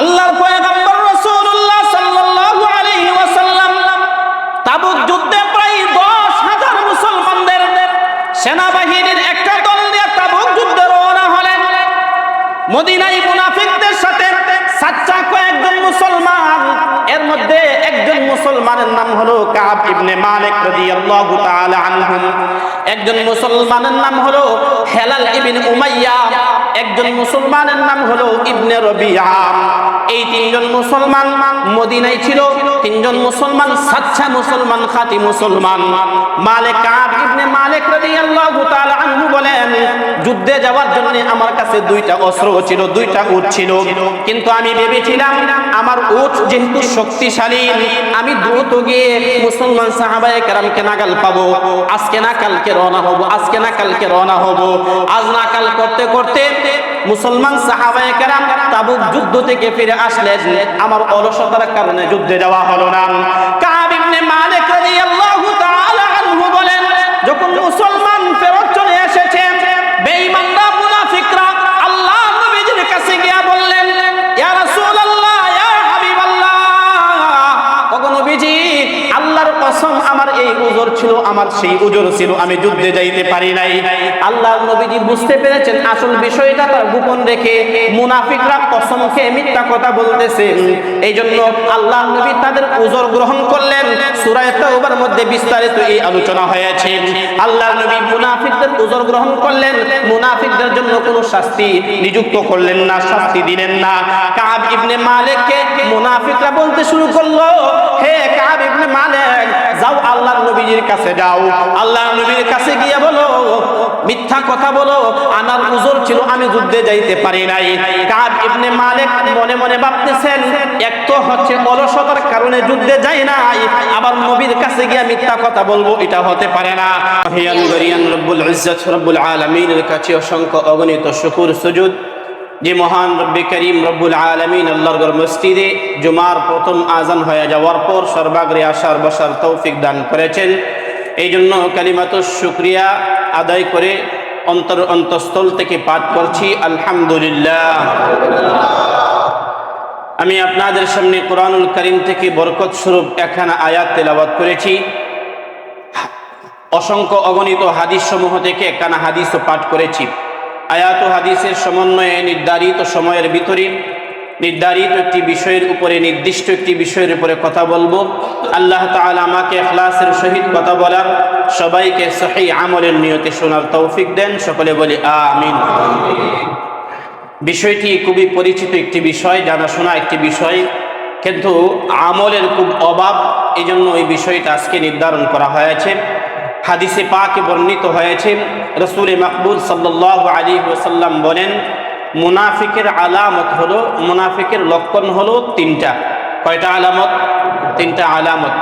আল্লাহর পয়গম্বর রাসূলুল্লাহ সাল্লাল্লাহু আলাইহি ওয়াসাল্লাম তাবুক যুদ্ধে প্রায় 10000 মুসলমানদের সেনাবাহিনীর একটা দল নিয়ে তাবুক যুদ্ধে রওনা হলেন। মদিনায় মুনাফিকদের সাথে সাচ্চা কয়েকজন মুসলমান, এর মধ্যে একজন মুসলমানের নাম হলো কাব ইবনে মালিক রাদিয়াল্লাহু তাআলা আনহুম। একজন মুসলমানের নাম হলো হেলাল ইবনে উমাইয়া। একজন মুসলমানের নাম হলো ইবনে রবিআ। এই তিনজন মুসলমান মদিনায় ছিল, তিনজন মুসলমান সাচ্চা মুসলমান, খাঁটি মুসলমান। মালিক কাব ইবনে মালিক রাদিয়াল্লাহু তাআলা আনহু বলেন, যুদ্ধে যাওয়ার জন্য আমার কাছে দুইটা অস্ত্র ছিল, দুইটা উট ছিল। কিন্তু আমি ভেবেছিলাম, আমার উট যেহেতু শক্তিশালী, আমি দ্রুত গিয়ে মুসলমান সাহাবায়ে কেরামকে নাগাল পাবো। আজকে না কালকে রওনা হব, আজকে না কালকে রওনা হব। আজ না কাল করতে করতে মুসলমান সাহাবায়ে কেরাম তাবুক যুদ্ধ থেকে ফিরে আসলেন। আমার অলসতার কারণে যুদ্ধে যাওয়া হলো না। আমার সেই উজর ছিল, আমি যুদ্ধে যাইতে পারি নাই। আল্লাহ নবীজি বুঝতে পেরেছেন আসল বিষয়টা, তার গোপন রেখে মুনাফিকরা কসম খেয়ে মিথ্যা কথা বলতেছে। এই জন্য আল্লাহ নবী তাদের উজর গ্রহণ করলেন। সূরা তাওবার মধ্যে বিস্তারিত এই আলোচনা হয়েছে। আল্লাহ নবী মুনাফিকদের উজর গ্রহণ করলেন। মুনাফিকদের জন্য কোনো শাস্তি নিযুক্ত করলেন না, শাস্তি দিলেন না। কাব ইবনে মালিককে মুনাফিকরা বলতে শুরু করল, হে কাব ইবনে মালিক যাও আল্লাহর নবীজির কাছে যাও আল্লাহর নবীর কাছে গিয়ে বলো মিথ্যা কথা বলো আমার উজর ছিল আমি যুদ্ধে যাইতে পারি নাই কাব ইবনে মালিক মনে মনে ভাবতেছেন এক তো হচ্ছে অলসতার কারণে যুদ্ধে যাই নাই আবার নবীর কাছে গিয়ে মিথ্যা কথা বলব এটা হতে পারে না হিয়ান গরিয়ান রব্বুল ইজ্জত রব্বুল আলামিনের কাছে অসংখ্য অগণিত শুকুর সুজুদ যে মহান রব্বি করিম রব্বুল আলমিন আল্লাহর মসজিদে জুমার প্রথম আজান হয়ে যাওয়ার পর সর্বাগ্রে আসার বসার তৌফিক দান করেছেন। এই জন্য কালিমাত শুক্রিয়া আদায় করে অন্তর অন্তঃস্থল থেকে পাঠ করছি, আলহামদুলিল্লাহ। আমি আপনাদের সামনে কোরআনুল করিম থেকে বরকত স্বরূপ একখানা আয়াত তেলাবাদ করেছি। অসংখ্য অগণিত হাদিস সমূহ থেকে একখানা হাদিসও পাঠ করেছি। আয়াত হাদিসের সমন্বয়ে নির্ধারিত সময়ের ভিতরে নির্ধারিত একটি বিষয়ের উপরে, নির্দিষ্ট একটি বিষয়ের উপরে কথা বলব। আল্লাহ তাআলা আমাকে এখলাসের সহিত কথা বলার সবাইকে সহি আমলের নিয়তে শোনার তৌফিক দেন। সকলে বলি আমিন। বিষয়টি খুবই পরিচিত একটি বিষয়, জানাশোনা একটি বিষয়। কিন্তু আমলের খুব অভাব এই জন্য এই বিষয়টা আজকে নির্ধারণ করা হয়েছে। হাদিসে পাকে বর্ণিত হয়েছে, রসুল মকবুল সাল্লাহ আলী ওসাল্লাম বলেন, মুনাফিকের আলামত হলো, মুনাফিকের লক্ষণ হলো তিনটা। কয়টা আলামত? তিনটা আলামত।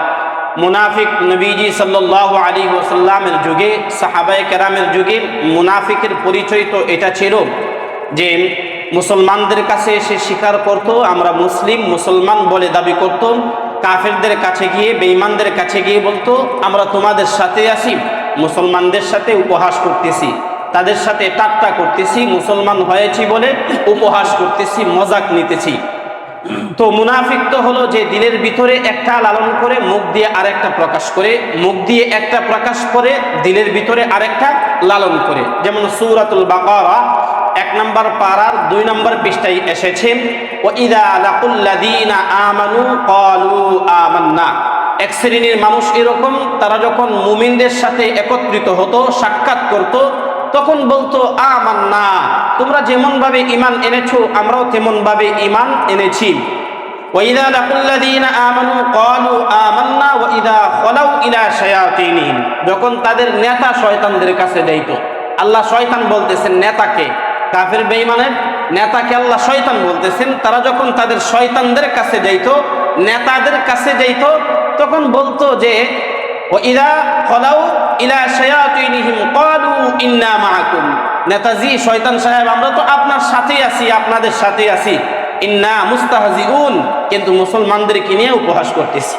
মুনাফিক নবীজি সাল্লাহ আলী ওসাল্লামের যুগে সাহাবাই কেরামের যুগে মুনাফিকের পরিচয় তো এটা ছিল যে মুসলমানদের কাছে এসে স্বীকার করত, আমরা মুসলিম, মুসলমান বলে দাবি করত কাফেরদের কাছে গিয়ে, বেঈমানদের কাছে গিয়ে বলতো, আমরা তোমাদের সাথে আছি, মুসলমানদের সাথে উপহাস করতেছি, তাদের সাথে টাট্টা করতেছি, মুসলমান হয়েছি বলে উপহাস করতেছি, মজাক নিতেছি। তো মুনাফিক তো হলো যে দিলের ভিতরে একটা লালন করে, মুখ দিয়ে আরেকটা প্রকাশ করে, মুখ দিয়ে একটা প্রকাশ করে, দিলের ভিতরে আরেকটা লালন করে। যেমন সূরাতুল বাকারা এক নম্বর পাড়ার দুই নম্বর পৃষ্ঠায় এসেছে ও ইদা লাকুল্লাদিনা আমানু ক্বালু আমান্না এক শ্রেণীর মানুষ এরকম তারা যখন মুমিনদের সাথে একত্রিত হতো সাক্ষাৎ করত তখন বলতো আমান্না তোমরা যেমন ভাবে ইমান এনেছো আমরাও তেমন ভাবে ইমান এনেছি وإذا لقوا الذين آمنوا قالوا آمنا وإذا خلوا إلى شياطينهم যখন তাদের নেতা শয়তানদের কাছে যাইতো আল্লাহ শয়তান বলতেছেন নেতাকে কাফের বেঈমানের নেতাকে আল্লাহ শয়তান বলতেছেন, তারা যখন তাদের শয়তানদের কাছে যাইতো, নেতাদের কাছে যাইতো, তখন বলতো যে ইদা ফলাউ ইলা শায়াতিনহিম ক্বালু ইন্না মাআকুম। নেতাজি, শয়তান সাহেব, আমরা তো আপনার সাথেই আছি, আপনাদের সাথে আছি। ইন্না মুস্তাহজিউন। কিন্তু মুসলমানদেরকে নিয়ে উপহাস করতেছি।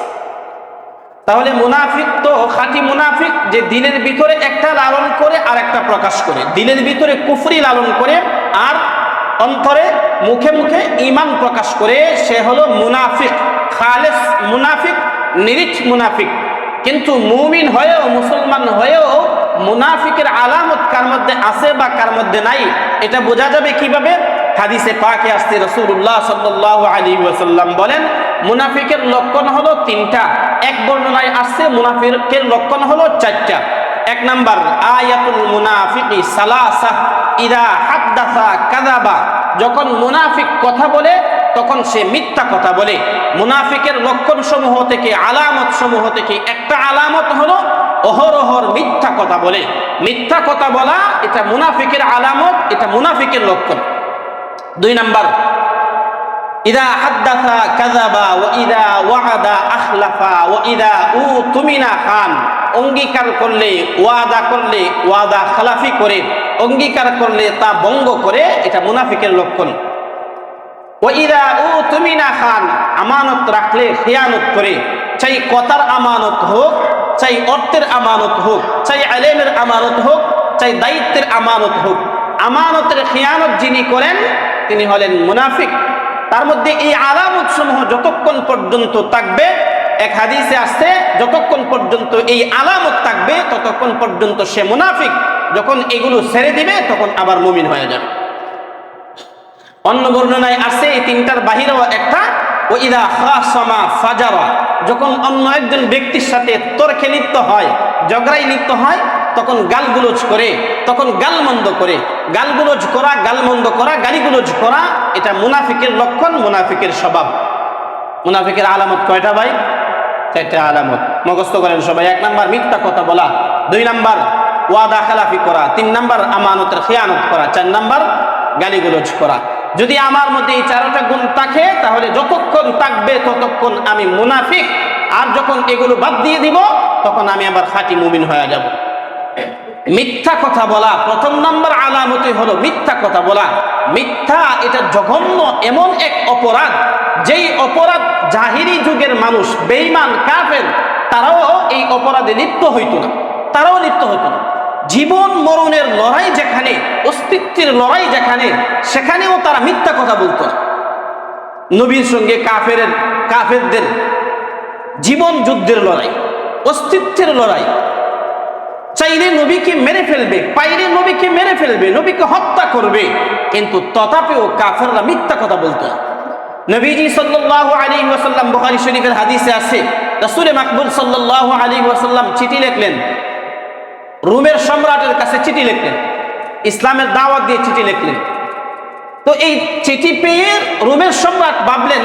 তাহলে মুনাফিক তো খাঁটি মুনাফিক যে দিনের ভিতরে একটা লালন করে আর একটা প্রকাশ করে। দিনের ভিতরে কুফরি লালন করে আর অন্তরে মুখে মুখে ইমান প্রকাশ করে, সে হলো মুনাফিক। খালেস মুনাফিক নিরিচ মুনাফিক। কিন্তু মুমিন হয়েও, মুসলমান হয়েও মুনাফিকের আলামত কার মধ্যে আছে বা কার মধ্যে নাই, এটা বোঝা যাবে কীভাবে? হাদিসে পাকে আসতে রসুল্লাহ সাল্লাহ আলী ওয়াসাল্লাম বলেন, মুনাফিকের লক্ষণ হলো তিনটা। এক বর্ণনায় আসছে, মুনাফিকের লক্ষণ হলো চারটা। এক নাম্বার, আয়াতুল মুনাফিকি সালাসা, ইদা হাদ্দাসা কাযাবা। যখন মুনাফিক কথা বলে, তখন সে মিথ্যা কথা বলে। মুনাফিকের লক্ষণ সমূহ থেকে আলামত সমূহ থেকে একটা আলামত হলো অহরহর মিথ্যা কথা বলে। মিথ্যা কথা বলা, এটা মুনাফিকের আলামত, এটা মুনাফিকের লক্ষণ। দুই নাম্বার। ইদা হাদ্দাসা কাযাবা ওয়া ইদা ওয়াআদা আখলাফা ওয়া ইদা উতুমিনা খান। অঙ্গীকার করলে ওয়াদা করলে ওয়াদা খালাফি করে, অঙ্গীকার করলে তা ভঙ্গ করে, এটা মুনাফিকের লক্ষণ। ওয়া ইদা উতুমিনা খান, আমানত রাখলে খেয়ানত করে। চাই কথার আমানত হোক, চাই অর্থের আমানত হোক, চাই আলেমের আমানত হোক, চাই দায়িত্বের আমানত হোক। আমানতের খেয়ানত যিনি করেন তিনি হলেন মুনাফিক। তার মধ্যে এই আলামত সমূহ যতক্ষণ পর্যন্ত থাকবে, এক হাদিসে আসছে, যতক্ষণ পর্যন্ত এই আলামত থাকবে, ততক্ষণ পর্যন্ত সে মুনাফিক। যখন এগুলো ছেড়ে দিবে, তখন আবার মুমিন হয়ে যাবে। অন্য বর্ণনায় আসছে, এই তিনটার বাহিরেও একটা ও ইদা খাসমা ফাজারা। যখন অন্য একজন ব্যক্তির সাথে তর্কে লিপ্ত হয় ঝগড়াই লিপ্ত হয় তখন গালগুলোজ করে, তখন গালমন্দ করে, গালগুলোজ করা, গালমন্দ করা, গালিগুলোজ করা, এটা মুনাফিকের লক্ষণ, মুনাফিকের স্বভাব। মুনাফিকের আলামত কয়টা ভাই? চারটা আলামত। মুখস্থ করেন সবাই, এক নাম্বার মিথ্যা কথা বলা, দুই নাম্বার ওয়াদা খেলাফি করা, তিন নাম্বার আমানতের খেয়ানত করা, চার নাম্বার গালিগুলোজ করা। যদি আমার মধ্যে এই চারটা গুণ থাকে, তাহলে যতক্ষণ থাকবে ততক্ষণ আমি মুনাফিক, আর যখন এগুলো বাদ দিয়ে দিব, তখন আমি আবার খাঁটি মুমিন হয়ে যাব। মিথ্যা কথা বলা, প্রথম নম্বর আলামতি হলো মিথ্যা কথা বলা। মিথ্যা এটা জঘন্য, এমন এক অপরাধ, যেই অপরাধ জাহিরি যুগের মানুষ, বেঈমান, কাফের, তারাও এই অপরাধে লিপ্ত হইতো না, তারাও লিপ্ত হতো না। জীবন মরণের লড়াই যেখানে, অস্তিত্বের লড়াই যেখানে, সেখানেও তারা মিথ্যা কথা বলতো না। নবীর সঙ্গে কাফের কাফেরদের জীবন যুদ্ধের লড়াই, অস্তিত্বের লড়াই নবীকে মেরে ফেলবে পাইলে নবীকে মেরে ফেলবে, নবীকে হত্যা করবে। কিন্তু তথাপিও কাফেররা মিথ্যা কথা বলতো। নবীজি সাল্লাল্লাহু আলাইহি ওয়াসাল্লাম, বুখারী শরীফের হাদিসে আছে, রাসূল মাকবুল সাল্লাল্লাহু আলাইহি ওয়াসাল্লাম চিঠি লিখলেন। রোমের সম্রাটের কাছে চিঠি লিখলেন। ইসলামের দাওয়াত দিয়ে চিঠি লিখলেন। তো এই চিঠি পেয়ে রোমের সম্রাট ভাবলেন,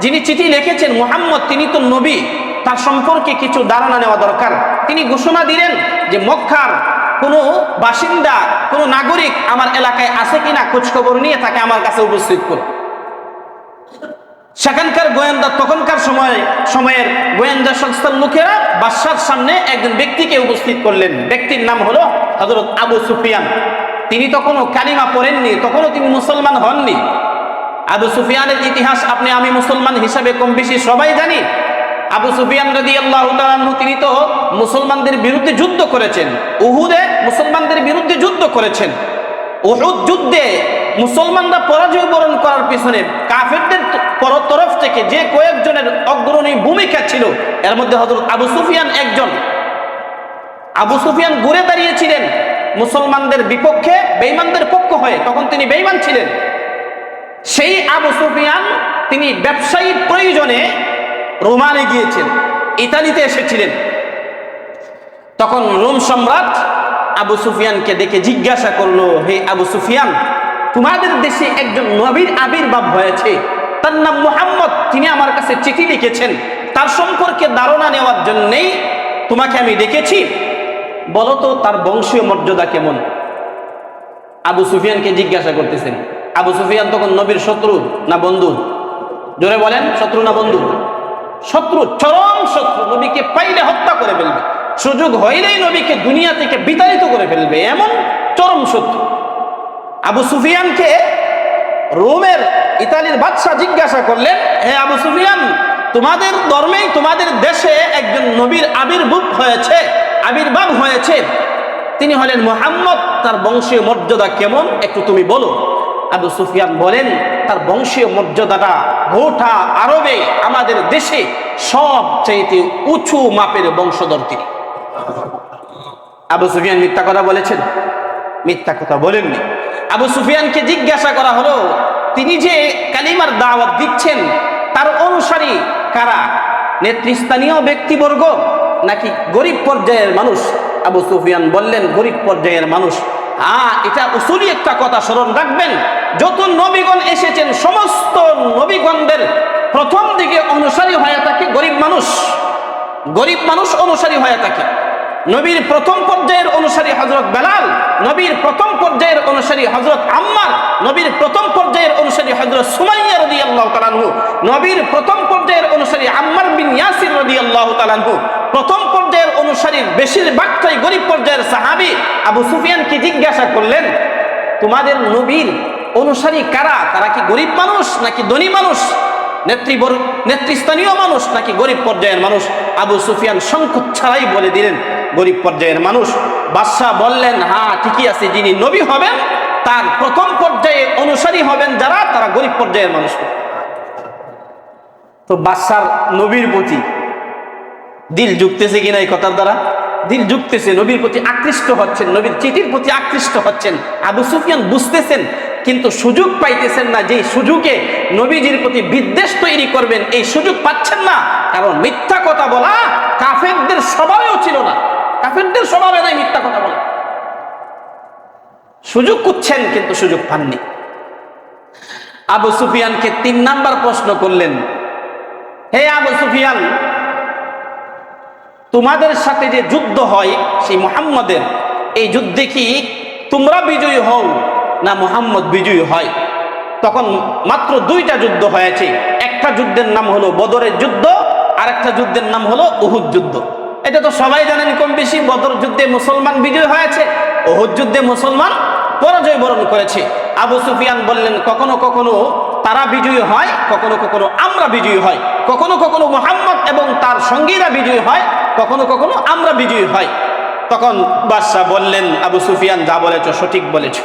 যিনি চিঠি লিখেছেন, মোহাম্মদ, তিনি তো নবী। তার সম্পর্কে কিছু ধারণা নেওয়া দরকার। তিনি ঘোষণা দিলেন যে মক্কার কোনো বাসিন্দা, কোনো নাগরিক আমার এলাকায় আছে কিনা খোঁজখবর নিয়ে তাকে আমার কাছে উপস্থিত করুন। সেখানকার গোয়েন্দা, তখনকার সময়ে, সময়ের গোয়েন্দা সংস্থার লোকেরা বাদশার সামনে একজন ব্যক্তিকে উপস্থিত করলেন। ব্যক্তির নাম হলো হজরত আবু সুফিয়ান। তিনি তখনও কালিমা পড়েননি, তখনও তিনি মুসলমান হননি। আবু সুফিয়ানের ইতিহাস আপনি আমি মুসলমান হিসাবে কম বেশি সবাই জানি। আবু সুফিয়ান রাদি আল্লাহ তিনি তো মুসলমানদের বিরুদ্ধে যুদ্ধ করেছেন। উহুদে মুসলমানদের বিরুদ্ধে যুদ্ধ করেছেন। উহুদ যুদ্ধে মুসলমানরা পরাজয় বরণ করার পিছনে কাফেরদের তরফ থেকে যে কয়েকজনের অগ্রণী ভূমিকা ছিল, এর মধ্যে হজরত আবু সুফিয়ান একজন। আবু সুফিয়ান ঘুরে দাঁড়িয়েছিলেন মুসলমানদের বিপক্ষে বেইমানদের পক্ষ হয়ে। তখন তিনি বেইমান ছিলেন। সেই আবু সুফিয়ান, তিনি ব্যবসায়ী প্রয়োজনে রোমানে গিয়েছেন ইতালিতে এসেছিলেন। তখন রোম সম্রাট আবু সুফিয়ানকে দেখে জিজ্ঞাসা করল, হে আবু সুফিয়ান, তোমাদের দেশে একজন নবীর আবির্ভাব হয়েছে। তার নাম মোহাম্মদ, তিনি আমার কাছে চিঠি লিখেছেন। তার সম্পর্কে ধারণা নেওয়ার জন্যেই তোমাকে আমি ডেকেছি। বলো তো, তার বংশীয় মর্যাদা কেমন? আবু সুফিয়ানকে জিজ্ঞাসা করতেছেন, আবু সুফিয়ান তখন নবীর শত্রু না বন্ধু? জোরে বলেন, শত্রু না বন্ধু? শত্রু, চরম শত্রু, নবীকে পাইলে হত্যা করে ফেলবে। সুযোগ হইলেই নবীকে দুনিয়া থেকে বিতাড়িত করে ফেলবে, এমন চরম শত্রু। আবু সুফিয়ানকে রোমের ইতালির বাদশাহ জিজ্ঞাসা করলেন, হে আবু সুফিয়ান, তোমাদের ধর্মেই তোমাদের দেশে একজন নবীর আবির্ভূত হয়েছে, আবির্ভাব হয়েছে। তিনি হলেন মোহাম্মদ, তার বংশীয় মর্যাদা কেমন, একটু তুমি বলো। আবু সুফিয়ান বলেন, তার বংশীয় মর্যাদাটা গোটা আরবে, আমাদের দেশে সবচাইতে উঁচু মাপের বংশধর তিনি। আবু সুফিয়ান মিথ্যা কথা বলেছেন? মিথ্যা কথা বলেননি। আবু সুফিয়ানকে জিজ্ঞাসা করা হলো, তিনি যে কালিমার দাওয়াত দিচ্ছেন, তার অনুসারী কারা? নেতৃস্থানীয় ব্যক্তিবর্গ নাকি গরিব পর্যায়ের মানুষ? আবু সুফিয়ান বললেন, গরিব পর্যায়ের মানুষ। হ্যাঁ এটা উসুলি একটা কথা স্মরণ রাখবেন। যত নবীগণ এসেছেন, সমস্ত নবীগণদের প্রথম দিকে অনুসারী হয়ে থাকে গরিব মানুষ। গরিব মানুষ অনুসারী হয়ে থাকে। নবীর প্রথম পর্যায়ের অনুসারী হজরত বেলাল, নবীর প্রথম পর্যায়ের অনুসারী হজরত আম্মার, নবীর প্রথম পর্যায়ের অনুসারী হজরত সুমাইয়া রদি আল্লাহ তালানহু নবীর প্রথম পর্যায়ের অনুসারী আম্মার বিন ইয়াসির রদি আল্লাহ তালানহু প্রথম পর্যায়ের অনুসারীর বেশিরভাগটাই গরিব পর্যায়ের সাহাবি আবু সুফিয়ানকে জিজ্ঞাসা করলেন, তোমাদের নবীর অনুসারী কারা? তারা কি গরিব মানুষ নাকি ধনী মানুষ? নেতৃবর, নেতৃস্থানীয় মানুষ নাকি গরিব পর্যায়ের মানুষ? আবু সুফিয়ান সংকট ছাড়াই বলে দিলেন, গরিব পর্যায়ের মানুষ। বাদশাহ বললেন হ্যাঁ ঠিকই আছে, যিনি নবী হবেন, তার প্রথম পর্যায়ে অনুসারী হবেন যারা, তারা গরিব পর্যায়ের মানুষ। তো বাদশার নবীর প্রতি দিল যুক্তেছে কিনা এই কথার দ্বারা? দিল যুক্তেছে নবীর প্রতি আকৃষ্ট হচ্ছেন, নবীর চিঠির প্রতি আকৃষ্ট হচ্ছেন। আবু সুফিয়ান বুঝতেছেন, কিন্তু সুযোগ পাইতেছেন না যে সুযোগে নবীজির প্রতি বিদ্বেষ তৈরি করবেন, এই সুযোগ পাচ্ছেন না। কারণ মিথ্যা কথা বলা কাফেরদের স্বভাবেও ছিল না। কাফেরদের স্বভাবে নাই মিথ্যা কথা বলা। সুযোগ খুঁজছেন, কিন্তু সুযোগ পাননি। আবু সুফিয়ানকে তিন নাম্বার প্রশ্ন করলেন, হে আবু সুফিয়ান তোমাদের সাথে যে যুদ্ধ হয়, সেই মোহাম্মদের, এই যুদ্ধে কি তোমরা বিজয়ী হও না মোহাম্মদ বিজয়ী হয়? তখন মাত্র দুইটা যুদ্ধ হয়েছে। একটা যুদ্ধের নাম হলো বদরের যুদ্ধ আর একটা যুদ্ধের নাম হলো উহুদ যুদ্ধ। এটা তো সবাই জানেন কম বেশি, বদর যুদ্ধে মুসলমান বিজয় হয়েছে, উহুদ যুদ্ধে মুসলমান পরাজয় বরণ করেছে। আবু সুফিয়ান বললেন, কখনো কখনো তারা বিজয়ী হয়, কখনো কখনো আমরা বিজয়ী হয়। কখনো কখনো মোহাম্মদ এবং তার সঙ্গীরা বিজয়ী হয়, কখনো কখনো আমরা বিজয়ী হয়। তখন বাদশাহ বললেন, আবু সুফিয়ান যা বলেছ সঠিক বলেছ।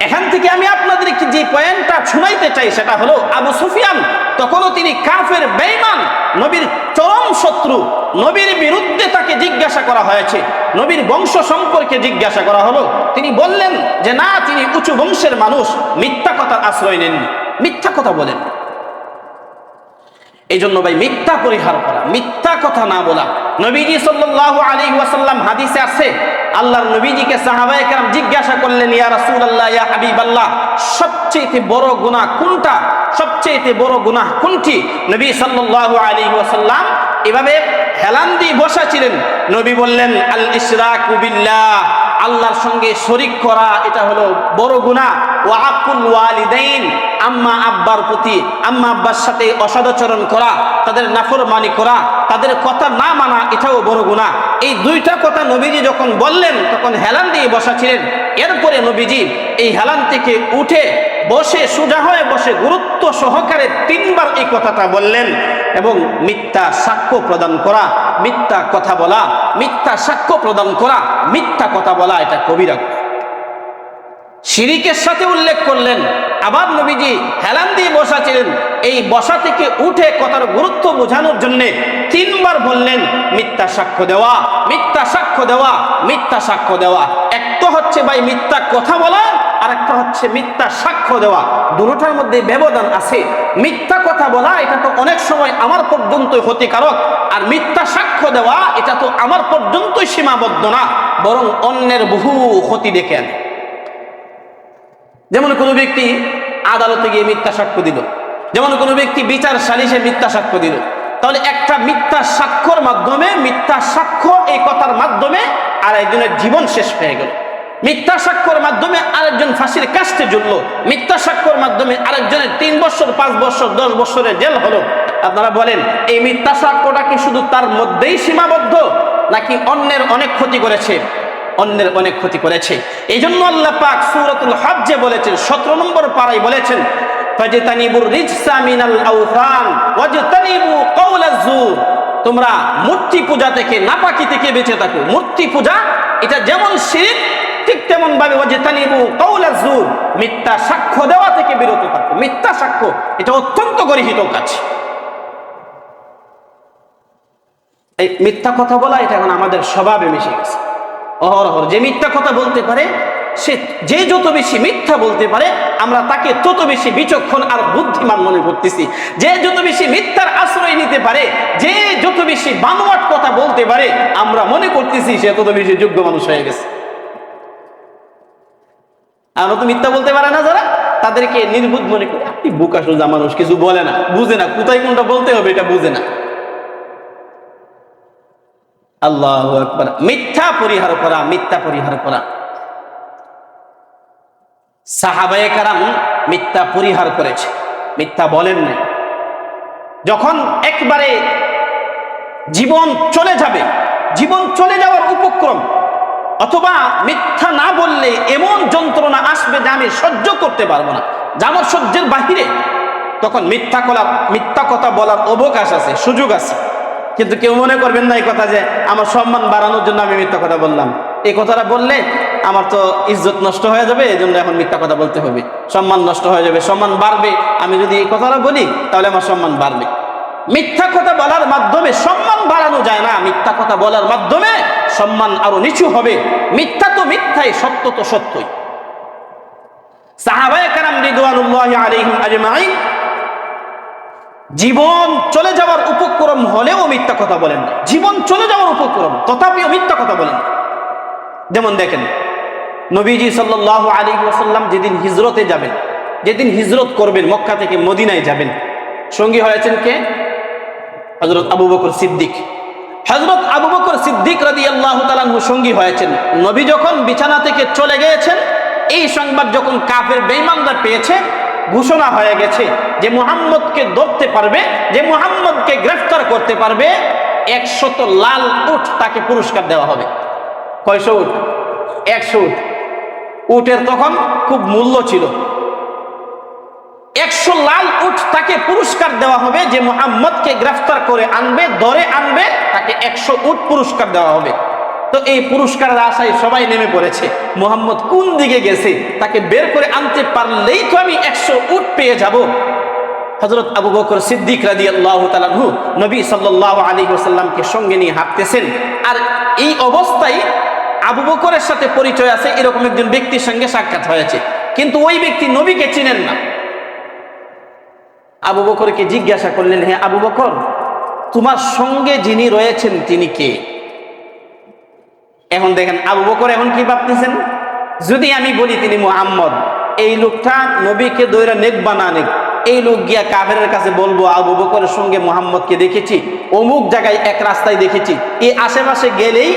এখান থেকে আমি আপনাদেরকে যে পয়েন্টটা শুনাইতে চাই, সেটা হলো আবু সুফিয়ান। তখনও তিনি কাফের, বেঈমান, নবীর চরম শত্রু, নবীর বিরুদ্ধে তাকে জিজ্ঞাসা করা হয়েছে। নবীর বংশ সম্পর্কে জিজ্ঞাসা করা হলো। তিনি বললেন যে, না, তিনি উঁচু বংশের মানুষ, মিথ্যা কথার আশ্রয় নেননি। মিথ্যা কথা বলেন। এই জন্য ভাই, মিথ্যা পরিহার করা, মিথ্যা কথা না বলা। নবীজি সাল্লাল্লাহু আলাইহি ওয়াসাল্লাম হাদিসে আছে আল্লাহর নবীজিকে সাহাবায় কেরাম জিজ্ঞাসা করলেন, ইয়া রাসূলুল্লাহ, ইয়া হাবিবাল্লাহ, সবচেয়ে বড় গুনাহ কোনটা? সবচেয়ে বড় গুনাহ কোনটি? নবী সাল্লাল্লাহু আলী ওয়াসাল্লাম এভাবে হেলান দিয়ে বসা ছিলেন নবী বললেন আল ইশরাকু বিল্লাহ। আল্লাহর সঙ্গে শরিক করা, এটা হলো বড় গুণা ও আকুল ওয়ালিদাইন, আম্মা আব্বার প্রতি, আম্মা আব্বার সাথে অসদাচরণ করা, তাদের নাফরমানি করা, তাদের কথা না মানা, এটাও বড় গুণা এই দুইটা কথা নবীজি যখন বললেন, তখন হেলান দিয়ে বসা ছিলেন। এরপরে নবীজি এই হেলান থেকে উঠে বসে সোজা হয়ে বসে গুরুত্ব সহকারে তিনবার এই কথাটা বললেন এবং মিথ্যা সাক্ষ্য প্রদান করা, মিথ্যা কথা বলা, মিথ্যা সাক্ষ্য প্রদান করা, মিথ্যা কথা বলা, এটা কবিরা। শিরিকের সাথে উল্লেখ করলেন, আবার নবীজি হেলান দিয়ে বসা ছিলেন এই বসা থেকে উঠে কথার গুরুত্ব বোঝানোর জন্য তিনবার বললেন, মিথ্যা সাক্ষ্য দেওয়া, মিথ্যা সাক্ষ্য দেওয়া, মিথ্যা সাক্ষ্য দেওয়া এক তো হচ্ছে ভাই মিথ্যা কথা বলা আর একটা হচ্ছে মিথ্যা সাক্ষ্য দেওয়া। দুটোটার মধ্যে ব্যবধান আছে। মিথ্যা কথা বলা, এটা তো অনেক সময় আমার পর্যন্তই ক্ষতিকারক। আর মিথ্যা সাক্ষ্য দেওয়া, এটা তো আমার পর্যন্তই সীমাবদ্ধ না, বরং অন্যের বহু ক্ষতি ডেকে আনে। যেমন কোনো ব্যক্তি আদালতে গিয়ে মিথ্যা সাক্ষ্য দিল। যেমন কোনো ব্যক্তি বিচার সালিশে মিথ্যা সাক্ষ্য দিল। তাহলে একটা মিথ্যা সাক্ষ্যর মাধ্যমে, মিথ্যা সাক্ষ্য এই কথার মাধ্যমে আর একজনের জীবন শেষ হয়ে গেল। মিথ্যা সাক্ষ্যর মাধ্যমে আরেকজন ফাঁসির কাস্তে জুড়লো মিথ্যা সাক্ষ্যর মাধ্যমে আরেকজনের তিন বছর, পাঁচ বছর, দশ বছরের জেল হলো। আপনারা বলেন, এই মিথ্যা সাক্ষ্যটা কি শুধু তার মধ্যেই সীমাবদ্ধ, নাকি অন্যের অনেক ক্ষতি করেছে? অন্যের অনেক ক্ষতি করেছে। এই জন্য আল্লাহ পাক সুরতুল হজ্জে বলেছেন, সতেরো নম্বর পাড়ায় বলেছেন তোমরা মূর্তি পূজা থেকে, নাপাকি থেকে বেঁচে থাকো। মূর্তি পূজা, এটা যেমন শিরিক ঠিক তেমন ভাবে ওয়াজতানিবু কাউলা জুর মিথ্যা সাক্ষ্য দেওয়া থেকে বিরত থাকো। মিথ্যা সাক্ষ্য, এটা অত্যন্ত গরিহিত কাজ। এই মিথ্যা কথা বলা, এটা এখন আমাদের স্বভাবে মিশে গেছে। অহরহর যে মিথ্যা কথা বলতে পারে, সে যে যত বেশি মিথ্যা বলতে পারে, আমরা তাকে তত বেশি বিচক্ষণ আর বুদ্ধিমান মনে করতেছি। যে যত বেশি মিথ্যার আশ্রয় নিতে পারে, যে যত বেশি বানোয়াট কথা বলতে পারে, আমরা মনে করতেছি সে তত বেশি যোগ্য মানুষ হয়ে গেছে। আমরা তো মিথ্যা বলতে পারে না যারা, তাদেরকে নির্বুধ মনে করি। আপনি বুকা সোজা মানুষ, কিছু বলে না, বুঝে না, কোথায় কোনটা বলতে হবে এটা বুঝে না। আল্লাহ আকবার, মিথ্যা পরিহার করা, মিথ্যা পরিহার করা। সাহাবায়ে কারাম মিথ্যা পরিহার করেছে, মিথ্যা বলেন নাই। যখন একবারে জীবন চলে যাবে, জীবন চলে যাওয়ার উপক্রম অথবা মিথ্যা না বললে এমন যন্ত্রণা আসবে যে আমি সহ্য করতে পারব না। যা আমার সহ্যের বাহিরে তখন মিথ্যা কলা, মিথ্যা কথা বলার অবকাশ আছে, সুযোগ আছে। কিন্তু কেউ মনে করবেন না এই কথা যে আমার সম্মান বাড়ানোর জন্য আমি মিথ্যা কথা বললাম। এই কথাটা বললে আমার তো ইজ্জত নষ্ট হয়ে যাবে এই জন্য এখন মিথ্যা কথা বলতে হবে। সম্মান নষ্ট হয়ে যাবে, সম্মান বাড়বে। আমি যদি এই কথাটা বলি, তাহলে আমার সম্মান বাড়বে। মিথ্যা কথা বলার মাধ্যমে সম্মান বাড়ানো যায় না। মিথ্যা কথা বলার মাধ্যমে সম্মান আরও নিচু হবে। মিথ্যা তো মিথ্যাই, সত্য তো সত্যই। কারাম জীবন চলে যাওয়ার উপক্রম হলেও মিথ্যা কথা বলেন না। জীবন চলে যাওয়ার উপক্রম, তথাপিও মিথ্যা কথা বলেন যেমন দেখেন, নবীজি সাল্লাহ আলী ওসাল্লাম যেদিন হিজরতে যাবেন, যেদিন হিজরত করবেন, মক্কা থেকে মদিনায় যাবেন, সঙ্গী হয়েছেন কে? হজরত আবু বকর সিদ্দিক। হজরত আবু বকর সিদ্দিক রাদি আল্লাহ তালাহু সঙ্গী হয়েছেন। নবী যখন বিছানা থেকে চলে গিয়েছেন, এই সংবাদ যখন কাফের বেইমানরা পেয়েছে, ঘোষণা হয়ে গেছে যে মুহাম্মদকে ধরতে পারবে, যে মুহাম্মদকে গ্রেফতার করতে পারবে, একশত লাল উঠ তাকে পুরস্কার দেওয়া হবে। কয়শো উঠ একশো উঠ উটের তখন খুব মূল্য ছিল। একশো লাল উঠ তাকে পুরস্কার দেওয়া হবে, যে মোহাম্মদকে গ্রেফতার করে আনবে দরে আনবে, তাকে একশো উট পুরস্কার দেওয়া হবে। তো এই পুরস্কারের আশায় সবাই নেমে পড়েছে। মোহাম্মদ কোন দিকে গেছে, তাকে বের করে আনতে পারলেই তো আমি একশো উট পেয়ে যাব। হজরত আবু বকর সিদ্দিক রাদি আল্লাহ তালু নবী সাল্লাহ আলী ওসাল্লামকে সঙ্গে নিয়ে হাঁটতেছেন। আর এই অবস্থায় আবু বকরের সাথে পরিচয় আছে, এরকম একজন ব্যক্তির সঙ্গে সাক্ষাৎ হয়েছে। কিন্তু ওই ব্যক্তি নবীকে চিনেন না। আবু বকরকে জিজ্ঞাসা করলেন হ্যাঁ আবু বকর, তোমার সঙ্গে যিনি রয়েছেন তিনি কে? এখন দেখেন, আবু বকর এখন কি ভাবতেছেন? যদি আমি বলি তিনি মোহাম্মদ, এই লোকটা নবীকে দৈরা নেক বানা নেক, এই লোক গিয়া কাফেরের কাছে বলব, আবু বকরের সঙ্গে মোহাম্মদকে দেখেছি, অমুক জায়গায় এক রাস্তায় দেখেছি এই আশেপাশে গেলেই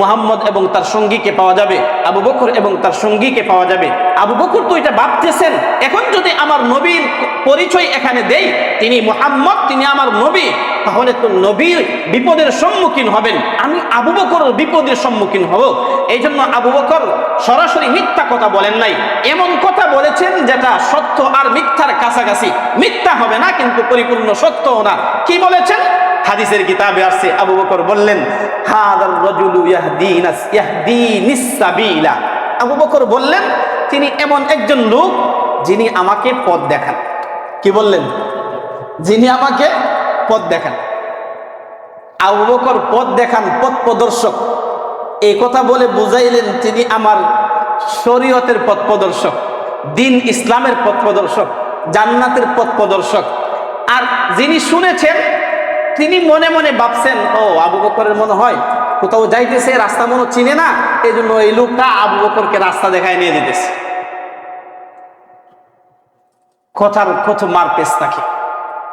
মোহাম্মদ এবং তার সঙ্গীকে পাওয়া যাবে, আবু বকর এবং তার সঙ্গীকে পাওয়া যাবে। আবু বকর তো এটা ভাবতেছেন, এখন যদি আমার নবীর পরিচয় এখানে দেই, তিনি মোহাম্মদ, তিনি আমার নবী, তাহলে তো নবীর বিপদের সম্মুখীন হবেন, আমি আবু বকর বিপদের সম্মুখীন হব। এই জন্য আবু বকর সরাসরি মিথ্যা কথা বলেন নাই। এমন কথা বলেছেন যেটা সত্য আর মিথ্যার কাছাকাছি। মিথ্যা হবে না, কিন্তু পরিপূর্ণ সত্যও না। কি বলেছেন? হাদিসের কিতাবে আসছে, আবু বকর বললেন, হাদার রাজুলু ইয়াহদিনাস ইয়াহদিনিস সাবিলা। আবু বকর বললেন, তিনি এমন একজন লোক যিনি আমাকে পথ দেখান। কি বললেন? যিনি আমাকে পথ দেখান। আবু বকর পথ দেখান, পথ প্রদর্শক। এই কথা বলে বুঝাইলেন তিনি আমার শরীয়তের পথ প্রদর্শক, দিন ইসলামের পথ প্রদর্শক, জান্নাতের পথ প্রদর্শক। আর যিনি শুনেছেন তিনি মনে মনে ভাবছেন, ও, আবু বকরের মনে হয় কোথাও যাইতেছে, রাস্তা মনে চিনে না এই জন্য এই লোকটা আবু বকরকে রাস্তা দেখায় নিয়ে যেতেছে। কথার কত মারপেস থাকে।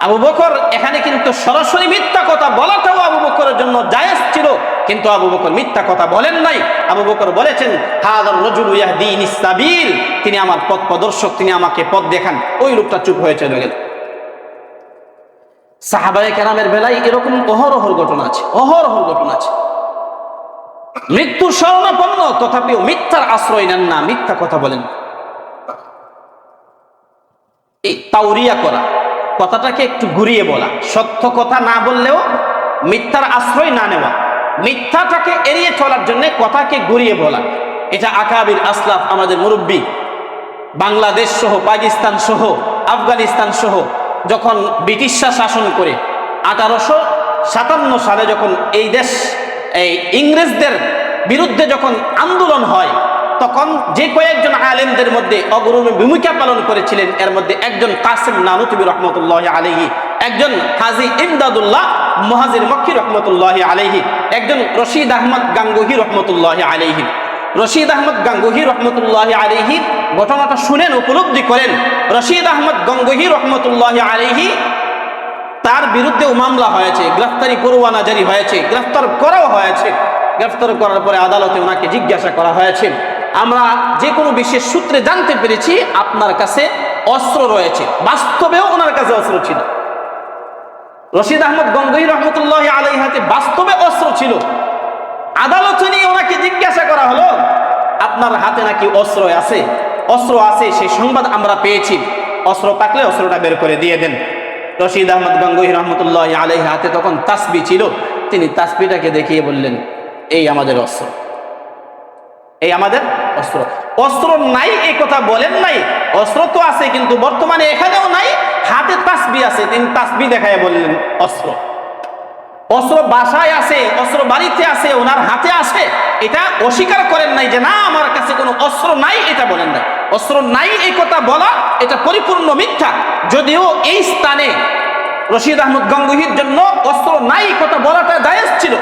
আবু বকর এখানে কিন্তু সরাসরি মিথ্যা কথা বলাটাও আবু বকরের জন্য জায়েজ ছিল, কিন্তু আবু বকর মিথ্যা কথা বলেন নাই। আবু বকর বলেছেন, হাদার রজুল ইয়াহদিন ইসাবিল তিনি আমার পথ প্রদর্শক, তিনি আমাকে পথ দেখান। ওই লোকটা চুপ হয়ে চলে গেল। সাহাবায়ে কেরামের বেলায় এরকম অহরহর ঘটনা আছে অহরহর ঘটনা আছে। মৃত্যু স্মরণাপন্ন তথাপিও মিথ্যার আশ্রয় নেন না, মিথ্যা কথা বলেন এই তাউরিয়া করা, কথাটাকে একটু ঘুরিয়ে বলা, সত্য কথা না বললেও মিথ্যার আশ্রয় না নেওয়া, মিথ্যাটাকে এড়িয়ে চলার জন্য কথাকে ঘুরিয়ে বলা। এটা আকাবির আসলাফ আমাদের মুরব্বী, বাংলাদেশ সহ, পাকিস্তান সহ, আফগানিস্তান সহ যখন ব্রিটিশরা শাসন করে আঠারোশো সাতান্ন সালে যখন এই দেশ, এই ইংরেজদের বিরুদ্ধে যখন আন্দোলন হয়, তখন যে কয়েকজন আলেমদের মধ্যে অগ্রণী ভূমিকা পালন করেছিলেন, এর মধ্যে একজন কাসিম নানুতবি রহমতুল্লাহ আলহী একজন হাজি ইমদাদুল্লাহ মহাজির মক্কি রহমতুল্লাহ আলহী একজন রশিদ আহমদ গাঙ্গুহি রহমতুল্লাহ আলহী রশিদ আহমদ গাঙ্গুহি রহমতুল্লাহ আলিহি ঘটনাটা শুনেন, উপলব্ধি করেন। রশিদ আহমদ গঙ্গুহি রহমতুল্লাহ আলিহি তার বিরুদ্ধেও মামলা হয়েছে, গ্রেফতারি পরোয়ানা জারি হয়েছে, গ্রেফতার করাও হয়েছে। গ্রেফতার করার পরে আদালতে ওনাকে জিজ্ঞাসা করা হয়েছে। আমরা যে কোনো বিশেষ সূত্রে জানতে পেরেছি, আপনার কাছে অস্ত্র রয়েছে। বাস্তবেও ওনার কাছে অস্ত্র ছিল। রশিদ আহমদ গঙ্গুহি রহমতুল্লাহ আলাই হাতে বাস্তবে অস্ত্র ছিল। আদালতে নিয়ে ওনাকে জিজ্ঞাসা করা হলো, আপনার হাতে নাকি অস্ত্র আছে? অস্ত্র আছে, সেই সংবাদ আমরা পেয়েছি। অস্ত্র পাকলে অস্ত্রটা বের করে দিয়ে দেন। রশিদ আহমদ গঙ্গুহি রহমতুল্লাহ আলাই হাতে তখন তাসবি ছিল। তিনি তাসবিটাকে দেখিয়ে বললেন, এই আমাদের অস্ত্র। এই আমাদের অস্ত্র। অস্ত্র নাই এই কথা বলেন নাই। অস্ত্র তো আছে, কিন্তু বর্তমানে এখানেও নাই। হাতে তাসবি আছে। তিনি তাসবি দেখায় বললেন, অস্ত্র। অস্ত্র বাসায় আছে, অস্ত্র বাড়িতে আছে, ওনার হাতে আছে, এটা অস্বীকার করেন নাই যে না, আমার কাছে কোনো অস্ত্র নাই, এটা বলেন না। অস্ত্র নাই এই কথা বলা, এটা পরিপূর্ণ মিথ্যা। যদিও এই স্থানে রশিদ আহমদ গঙ্গুহির জন্য অস্ত্র নাই কথা বলাটা দায়েজ ছিল।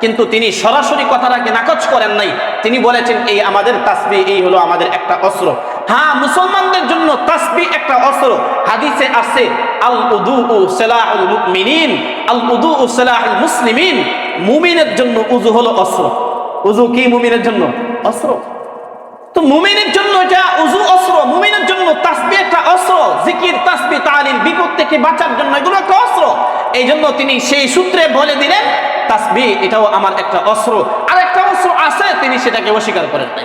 কিন্তু তিনি সরাসরি কথাটাকে নাকচ করেন নাই। তিনি বলেছেন, এই আমাদের তাসবি, এই হলো আমাদের একটা অস্ত্র। হ্যাঁ মুসলমানদের জন্য তাসবি একটা অস্ত্র। হাদিসে আছে আল উদু সালাহুল মুমিনিন আল উদু সালাহুল মুসলিমিন। মুমিনের জন্য উজু হলো অস্ত্র। উজু কি মুমিনের জন্য? অস্ত্র। তো মুমিনের জন্য এটা উজু অস্ত্র, মুমিনের জন্য তাসবি একটা অস্ত্র, জিকির, তাসবি, তালিম, বিপদ থেকে বাঁচার জন্য এগুলো একটা অস্ত্র। এই জন্য তিনি সেই সূত্রে বলে দিলেন, তাসবি এটাও আমার একটা অস্ত্র। আর একটা অস্ত্র আছে, তিনি সেটাকে অস্বীকার করেন নাই।